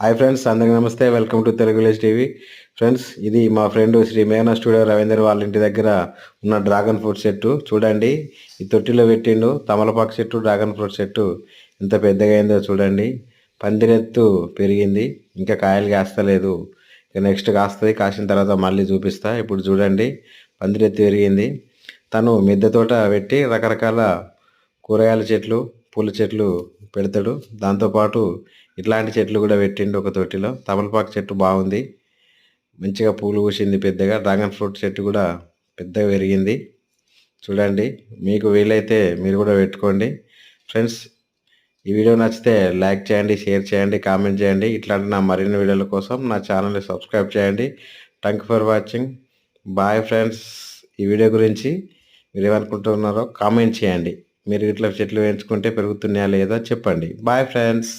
Hi friends అందరికీ నమస్తే. Welcome to Telugu village TV friends ఇది మా ఫ్రెండ్ శ్రీ మేఘనా స్టూడియో రవీందర్ వాళ్ళ ఇంటి దగ్గర ఉన్న డ్రాగన్ ఫ్రూట్ చెట్టు చూడండి ఈ తొట్టిలో పెట్టిండు తమలపాకు చెట్టు డ్రాగన్ ఫ్రూట్ చెట్టు ఎంత పెద్దగా అయిందో చూడండి. పందిరెత్తు పెరిగింది ఇంకా కాయలు కాస్తలేదు. ఇక నెక్స్ట్ కాస్తుంది కాసిన తర్వాత మళ్ళీ చూపిస్తా. ఇప్పుడు చూడండి పందిరెత్తు పెరిగింది. తను మిద్దె తోట పెట్టి రకరకాల కూరగాయల చెట్లు పూల చెట్లు పెడతాడు. దాంతోపాటు ఇట్లాంటి చెట్లు కూడా పెట్టిండు ఒక తొట్టిలో తమలపాకు చెట్టు బాగుంది. మంచిగా పూలు పూసింది పెద్దగా. డ్రాగన్ ఫ్రూట్ చెట్టు కూడా పెద్దగా పెరిగింది. చూడండి మీకు వీలైతే మీరు కూడా పెట్టుకోండి. ఫ్రెండ్స్ ఈ వీడియో నచ్చితే లైక్ చేయండి షేర్ చేయండి కామెంట్ చేయండి. ఇట్లాంటి నా మరిన్ని వీడియోల కోసం నా ఛానల్ని సబ్స్క్రైబ్ చేయండి. Thank for watching. Bye friends. ఈ వీడియో గురించి మీరు ఏమనుకుంటున్నారో కామెంట్ చేయండి. మీరు ఇట్లా చెట్లు వేయించుకుంటే పెరుగుతున్నాయా లేదా చెప్పండి. Bye friends